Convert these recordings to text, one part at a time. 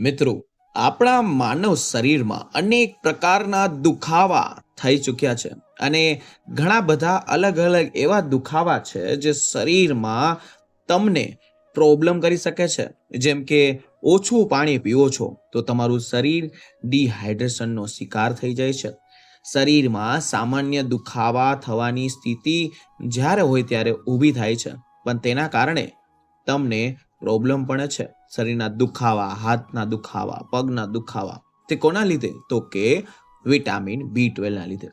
મિત્રો, આપણા માનવ શરીરમાં અનેક પ્રકારના દુખાવા થઈ ચૂક્યા છે અને ઘણા બધા અલગ અલગ એવા દુખાવા છે જે શરીરમાં તમને પ્રોબ્લેમ કરી શકે છે. જેમ કે ઓછું પાણી પીવો છો, તો તમારું શરીર ડિહાઇડ્રેશનનો શિકાર થઈ જાય છે. શરીરમાં સામાન્ય દુખાવા થવાની સ્થિતિ જ્યારે હોય ત્યારે ઊભી થાય છે. પણ તેના કારણે તમને પ્રોબ્લેમ પણ છે. શરીરના દુખાવા, હાથના દુખાવા, પગના દુખાવા. તે કોના લીધે? તો કે વિટામિન બી ટ્વેલ્વના લીધે.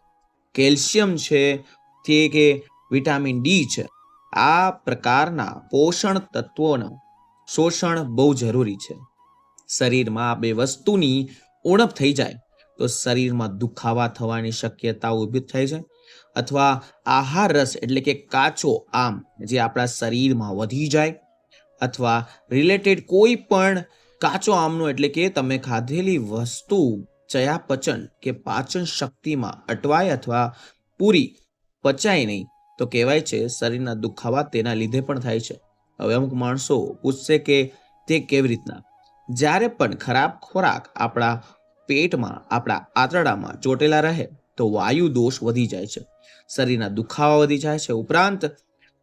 કેલ્શિયમ છે તે કે વિટામિન ડી છે. આ પ્રકારના પોષણ તત્વોના શોષણ બહુ જરૂરી છે. શરીરમાં બે વસ્તુની ઉણપ થઈ જાય તો શરીરમાં દુખાવા થવાની શક્યતા ઊભી થાય છે. અથવા આહાર રસ એટલે કે કાચો આમ જે આપણા શરીરમાં વધી જાય અથવા રિલેટેડ કોઈ પણ કાચો આમનો એટલે કે તમે ખાધેલી વસ્તુ ચયાપચન કે પાચન શક્તિમાં અટવાય અથવા પૂરી પચાય નહીં, તો કહેવાય છે શરીરના દુખાવા તેના લીધે પણ થાય છે. હવે અમુક માણસો પૂછશે કે તે કેવી રીતના? જ્યારે પણ ખરાબ ખોરાક આપણા પેટમાં, આપણા આંતરડામાં ચોટેલા રહે, તો વાયુ દોષ વધી જાય છે. શરીરના દુખાવા વધી જાય છે. ઉપરાંત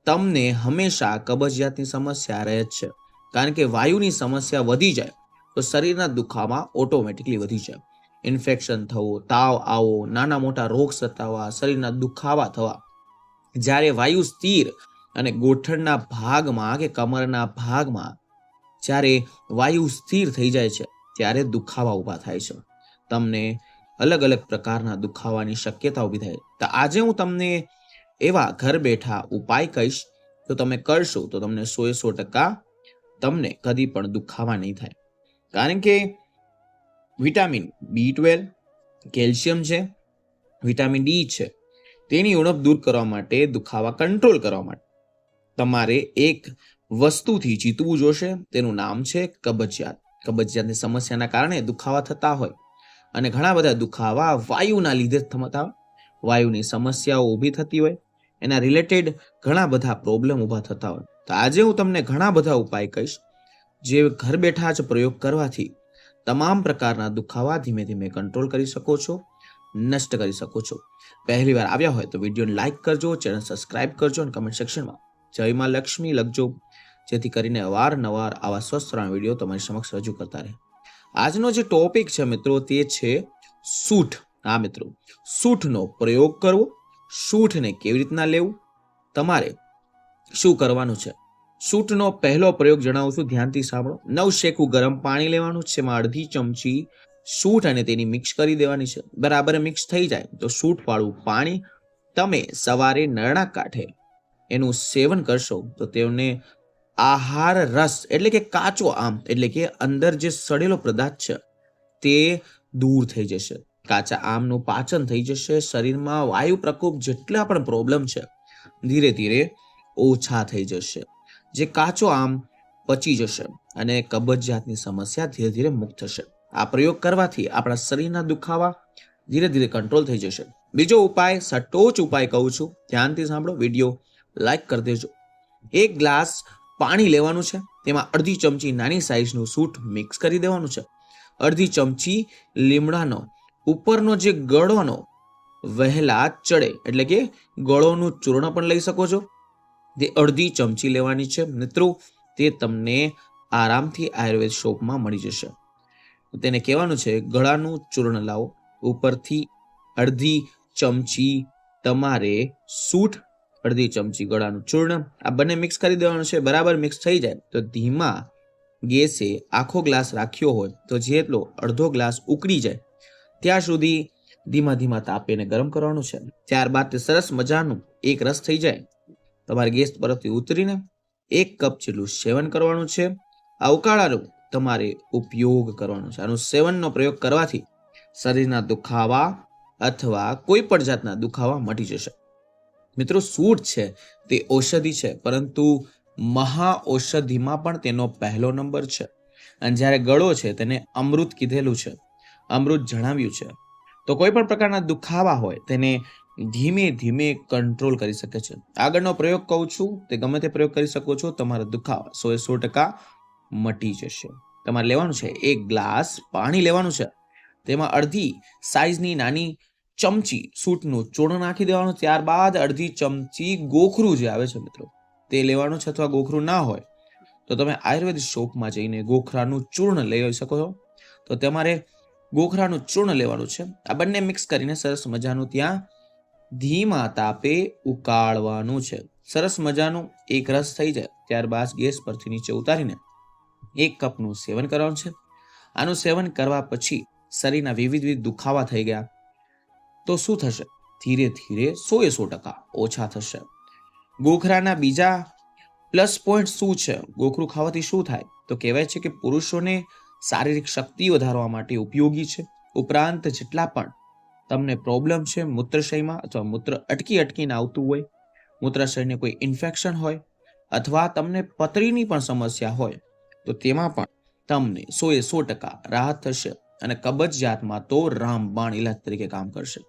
તમને હંમેશા કબજિયાતની સમસ્યા રહે જ છે. કારણ કે વાયુની સમસ્યા વધી જાય તો શરીરના દુખાવા ઓટોમેટિકલી વધી જાય. ઇન્ફેક્શન થવું, તાવ આવો, નાના મોટા રોગ સતાવા શરીરના દુખાવા થવા. જ્યારે વાયુ સ્થિર અને ગોઠણના ભાગમાં કે કમરના ભાગમાં જ્યારે વાયુ સ્થિર થઈ જાય છે, ત્યારે દુખાવા ઊભા થાય છે. તમને અલગ અલગ પ્રકારના દુખાવાની શક્યતા ઊભી થાય. તો આજે હું તમને એવા ઘર બેઠા ઉપાય કહીશ, તો તમે કરશો તો તમને સો એ સો ટકા તમને કદી પણ દુખાવા નહીં થાય. કારણ કે વિટામિન બી ટ્વેલ્વ, કેલ્શિયમ છે, વિટામિન ડી છે, તેની ઉણપ દૂર કરવા માટે, દુખાવા કંટ્રોલ કરવા માટે. તમારે એક વસ્તુથી જીતવું જોશે, તેનું નામ છે કબજિયાત. કબજિયાતની સમસ્યાના કારણે દુખાવા થતા હોય. અને ઘણા બધા દુખાવા વાયુના લીધે થતા વાયુની સમસ્યાઓ ઊભી થતી હોય. એના રિલેટેડ ઘણા બધા પ્રોબ્લેમ ઊભા થતા હોય. તો આજે હું તમને ઘણા બધા ઉપાય કહીશ, જે ઘર બેઠા જ પ્રયોગ કરવાથી તમામ પ્રકારના દુખાવા ધીમે ધીમે કંટ્રોલ કરી શકો છો, નષ્ટ કરી શકો છો. પહેલી વાર આવ્યા હોય તો વિડીયોને લાઇક કરજો ચેનલ સબસ્ક્રાઇબ કરજો અને કમેન્ટ સેક્શનમાં જય માં લક્ષ્મી લખજો, જેથી કરીને અવારનવાર આવા સ્વસ્થ વીડિયો તમારી સમક્ષ રજૂ કરતા રહે. આજનો જે ટોપિક છે મિત્રો તે છે સૂઠ. હા મિત્રો, સૂઠનો પ્રયોગ કરવો. સૂઠને કેવી રીતના લેવું? તમારે શું કરવાનું છે? સૂટનો પહેલો પ્રયોગ જણાવું છું, ધ્યાનથી સાંભળો. નવ શેકું ગરમ પાણી લેવાનું છે એમાં અડધી ચમચી સૂટ અને તેની મિક્સ કરી દેવાની છે. બરાબર મિક્સ થઈ જાય તો સૂટ વાળું પાણી તમે સવારે નરણા કાંઠે એનું સેવન કરશો તો તેમને આહાર રસ, એટલે કે કાચો આમ, એટલે કે અંદર જે સડેલો પદાર્થ છે તે દૂર થઈ જશે. કાચા આમનું પાચન થઈ જશે, શરીરમાં વાયુ પ્રકોપ જેટલા પણ પ્રોબ્લેમ છે, ધીરે ધીરે ઓછા થઈ જશે. જે કાચો આમ પચી જશે અને કબજિયાતની સમસ્યા ધીરે ધીરે મુક્ત થશે. આ પ્રયોગ કરવાથી આપણા શરીરના દુખાવા ધીરે ધીરે કંટ્રોલ થઈ જશે. બીજો ઉપાય, સટોચ ઉપાય કહું છું. ધ્યાનથી સાંભળો વીડિયો લાઈક કરી દેજો. એક ગ્લાસ પાણી લેવાનું છે. તેમાં અડધી ચમચી નાની સાઈઝનું સૂટ મિક્સ કરી દેવાનું છે. અડધી ચમચી લીમડાનો ઉપરનો જે ગળોનો વહેલા ચડે, એટલે કે ગળોનું ચૂર્ણ પણ લઈ શકો છો. તે અડધી ચમચી લેવાની છે. મિત્રો, તે તમને આરામથી આયુર્વેદ શોપમાં મળી જશે. તેને કહેવાનું છે, ગળાનું ચૂર્ણ લાવો. ઉપરથી અડધી ચમચી તમારે સૂટ, અડધી ચમચી ગળાનું ચૂર્ણ. આ બંને મિક્સ કરી દેવાનું છે. બરાબર મિક્સ થઈ જાય તો ધીમા ગેસે આખો ગ્લાસ રાખ્યો હોય તો જેટલો અડધો ગ્લાસ ઉકળી જાય ત્યાં સુધી ધીમા ધીમા તાપીને ગરમ કરવાનું છે. ત્યારબાદ તે સરસ મજાનું એક રસ થઈ જાય. તમારે ગેસ પરથી ઉતરીને એક કપ જેટલું સેવન કરવાનું છે. આ ઉકાળાનો તમારે ઉપયોગ કરવાનો છે. આનું સેવનનો પ્રયોગ કરવાથી શરીરના દુખાવા અથવા કોઈ પણ જાતના દુખાવા મટી જશે. મિત્રો, સૂટ છે, તે ઔષધિ છે, પરંતુ મહા ઔષધિમાં પણ તેનો પહેલો નંબર છે. અને જ્યારે ગળો છે, તેને અમૃત કીધેલું છે. અમૃત જણાવ્યું છે. તો કોઈ પણ પ્રકારના દુખાવા હોય તેને ધીમે ધીમે કંટ્રોલ કરી શકે છે. આગળનો પ્રયોગ કહું છું, તે ગમે તે પ્રયોગ કરી શકો છો, તમારા દુખાવા સો એ સો ટકા મટી જશે. તમારે લેવાનું છે એક ગ્લાસ પાણી લેવાનું છે. તેમાં અડધી સાઈઝની નાની ચમચી સૂટનું ચૂર્ણ નાખી દેવાનું, ત્યારબાદ અડધી ચમચી ગોખરું જે આવે છે મિત્રો, તે લેવાનું છે અથવા ગોખરું ના હોય, તો તમે આયુર્વેદ શોપમાં જઈને ગોખરાનું ચૂર્ણ લઈ શકો છો. તો તમારે ગોખરાનું ચૂર્ણ લેવાનું છે. આ બંને મિક્સ કરીને સરસ મજાનું ત્યાં ધીમા તાપે ઉકાળવાનું છે. સરસ મજાનું એક રસ થઈ જાય ત્યારબાદ ગેસ પરથી નીચે ઉતારીને એક કપનું સેવન કરવાનું છે. આનું સેવન કરવા પછી શરીરના વિવિધ વિવિધ દુખાવા થઈ ગયા. તો શું થશે? ધીરે ધીરે સો એ સો ટકા ઓછા થશે. ગોખરાના બીજા પ્લસ પોઈન્ટ શું છે? ગોખરું ખાવાથી શું થાય? તો કહેવાય છે કે પુરુષોને શારીરિક શક્તિ વધારવા માટે ઉપયોગી છે. ઉપરાંત જેટલા પણ તમને પ્રોબ્લેમ છે, મૂત્રશયમાં અથવા મૂત્ર અટકી અટકીને આવતું હોય, મૂત્રાશયને કોઈ ઇન્ફેક્શન હોય અથવા તમને પતરીની પણ સમસ્યા હોય, તો તેમાં પણ તમને સો એ સો ટકા રાહત થશે અને કબજિયાતમાં તો રામબાણ ઇલાજ તરીકે કામ કરશે.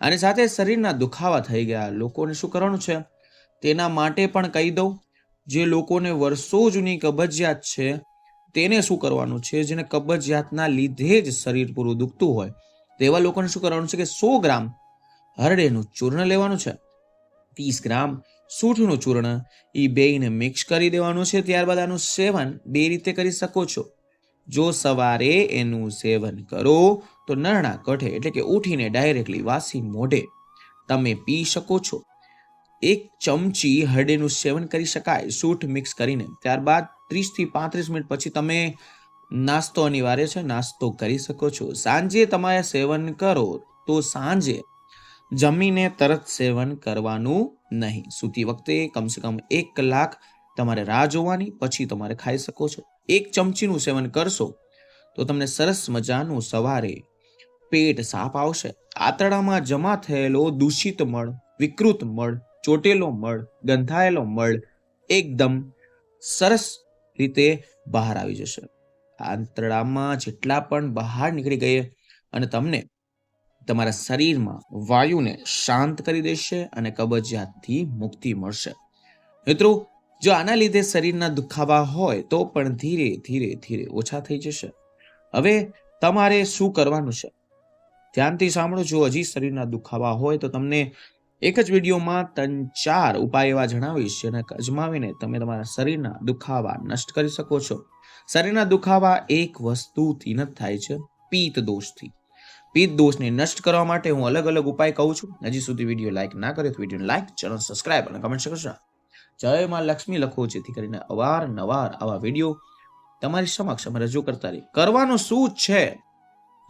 અને સાથે શરીરના દુખાવા થઈ ગયા, લોકોને શું કરવાનું છે? તેના માટે પણ કહી દઉં, જે લોકોને વર્ષો જૂની કબજિયાત છે તેને શું કરવાનું છે? જેને કબજિયાતના લીધે જ શરીર પૂરું દુખતું હોય તેવા લોકોને શું કરવાનું છે કે સો ગ્રામ હરડેનું ચૂર્ણ લેવાનું છે. ત્રીસ ગ્રામ સૂંઠનું ચૂર્ણ એ બેયને મિક્સ કરી દેવાનું છે. ત્યારબાદ આનું સેવન બે રીતે કરી શકો છો. જો સવારે એનું સેવન કરો, તો નરણા કઠે એટલે કે ઉઠીને ડાયરેક્ટલી વાસી મોઢે તમે પી શકો છો. એક ચમચી હરડેનું સેવન કરી શકાય. સૂઠ મિક્સ કરીને. ત્યારબાદ ત્રીસથી પાંત્રીસ મિનિટ પછી તમે નાસ્તો અનિવાર્ય છે, નાસ્તો કરી શકો છો. સાંજે તમારે સેવન કરો તો સાંજે જમીને તરત સેવન કરવાનું નહીં. સૂતી વખતે કમસે કમ એક કલાક તમારે રાહ જોવાની, પછી તમારે ખાઈ શકો છો. એક ચમચીનું સેવન કરશો તો તમને સરસ મજાનું સવારે પેટ સાફ આવશે. આંતરડામાં જમા થયેલો દૂષિત મળ, વિકૃત મળ, ચોટેલો મળ, ગંધાયેલો મળ એકદમ સરસ રીતે બહાર આવી જશે. આંતરડામાં જેટલા પણ બહાર નીકળી ગયે અને તમને તમારા શરીરમાં વાયુને શાંત કરી દેશે અને કબજિયાતથી મુક્તિ મળશે. મિત્રો, જો આના લીધે શરીરના દુખાવા હોય, તો પણ ધીરે ધીરે ધીરે ઓછા થઈ જશે. હવે તમારે શું કરવાનું છે? ધ્યાનથી સાંભળો, જો હજી શરીરના દુખાવા હોય, તો તમને એક જ વિડીયોમાં ત્રણ ચાર ઉપાય એવા જણાવીશ જેને અજમાવીને તમે તમારા શરીરના દુખાવા નષ્ટ કરી શકો છો. શરીરના દુખાવા એક વસ્તુથી ન થાય છે, પિત્ત દોષથી. પિત્ત દોષને નષ્ટ કરવા માટે હું અલગ અલગ ઉપાય કહું છું. હજી સુધી વીડિયો લાઈક ના કર્યો તો વીડિયો લાઈક ચેનલ સબસ્ક્રાઇબ અને કમેન્ટ કરશો જય માં લક્ષ્મી લખો, જેથી કરીને અવારનવાર આવા વીડિયો તમારી સમક્ષ અમે રજૂ કરતા રહી કરવાનું શું છે?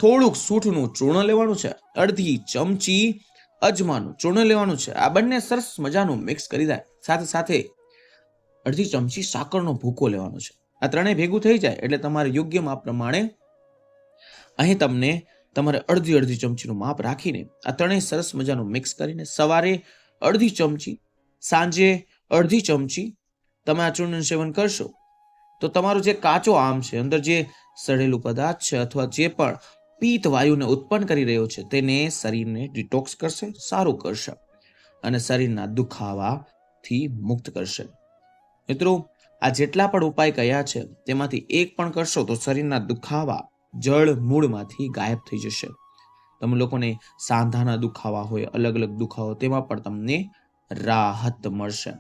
થોડુંક સૂઠનું ચૂર્ણ લેવાનું છે. અડધી ચમચી અજમાનું, ચૂર્ણ લેવાનું છે. આ બંને સરસ મજાનું મિક્સ કરી દે. સાથે સાથે અડધી ચમચી સાકરનો ભૂકો લેવાનો છે. આ ત્રણેય ભેગું થઈ જાય એટલે તમારે યોગ્ય માપ પ્રમાણે અહીં તમને તમારે અડધી અડધી ચમચીનું માપ રાખીને આ ત્રણેય સરસ મજાનું મિક્સ કરીને સવારે અડધી ચમચી, સાંજે અડધી ચમચી તમે આ ચૂર્ણનું સેવન કરશો તો તમારું જે કાચો આમ છે, અંદર જે સડેલું પદાર્થ છે અથવા જે પણ પિત્ત વાયુને ઉત્પન્ન કરી રહ્યો છે. તેને શરીરને ડિટોક્સ કરશે, સારું કરશે અને શરીરના દુખાવાથી મુક્ત કરશે. મિત્રો, આ જેટલા પણ ઉપાય કયા છે, તેમાંથી એક પણ કરશો તો શરીરના દુખાવા જળ મૂળમાંથી ગાયબ થઈ જશે. તમે લોકોને સાંધાના દુખાવા હોય અલગ અલગ દુખાવો, તેમાં પણ તમને રાહત મળશે.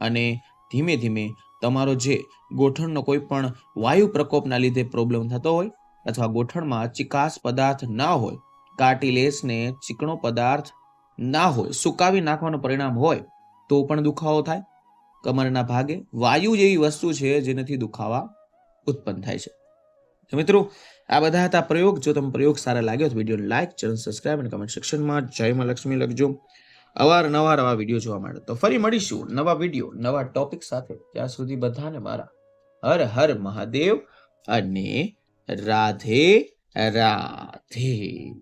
અને ધીમે ધીમે તમારો જે ગોઠણનો કોઈ પણ વાયુ પ્રકોપના લીધે પ્રોબ્લેમ થતો હોય અથવા ગોઠણમાં ચિકાસ પદાર્થ ના હોય કાર્ટિલેસને ચીકણો પદાર્થ ના હોય, સુકાવી નાખવાનું પરિણામ હોય, તો પણ દુખાવો થાય. કમરના ભાગે વાયુ જેવી વસ્તુ છે જેનાથી દુખાવા ઉત્પન્ન થાય છે. મિત્રો, આ બધા હતા પ્રયોગ. જો તમે પ્રયોગ સારા લાગ્યો તો વીડિયો લાઈક ચેનલ સબસ્ક્રાઇબ અને કમેન્ટ સેક્શનમાં જય માં લક્ષ્મી લખજો. અવારનવાર આવા વીડિયો જોવા માટે. તો ફરી મળીશું નવા વીડિયો, નવા ટોપિક સાથે. ત્યાં સુધી બધાને મારા હર હર મહાદેવ અને રાધે રાધે.